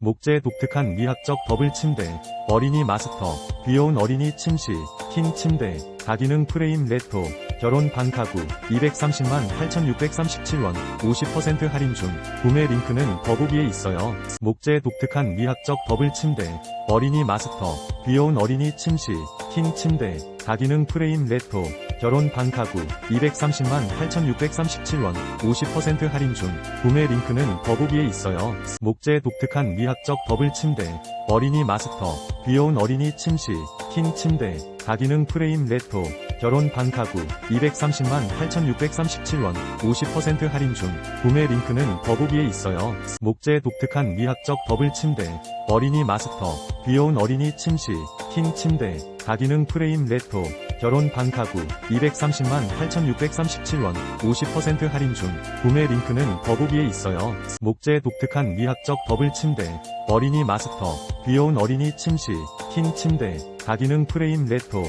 목재 독특한 미학적 더블 침대, 어린이 마스터, 귀여운 어린이 침실, 킹 침대, 다기능 프레임 레토, 결혼 반 가구, 230만 8,637원, 50% 할인 중, 구매 링크는 더보기에 있어요. 목재 독특한 미학적 더블 침대, 어린이 마스터, 귀여운 어린이 침실, 킹 침대, 다기능 프레임 레토, 결혼 반 가구, 230만 8,637원, 50% 할인 중, 구매 링크는 더보기에 있어요. 목재 독특한 미학적 더블 침대, 어린이 마스터, 귀여운 어린이 침실, 킹 침대, 다기능 프레임 레토, 결혼 반 가구, 230만 8,637원, 50% 할인 중, 구매 링크는 더보기에 있어요. 목재 독특한 미학적 더블 침대, 어린이 마스터, 귀여운 어린이 침실, 킹 침대, 다기능 프레임 레토, 결혼 반 가구, 230만 8,637원, 50% 할인 중, 구매 링크는 더보기에 있어요. 목재 독특한 미학적 더블 침대, 어린이 마스터, 귀여운 어린이 침실, 킹 침대, 다기능 프레임 레토,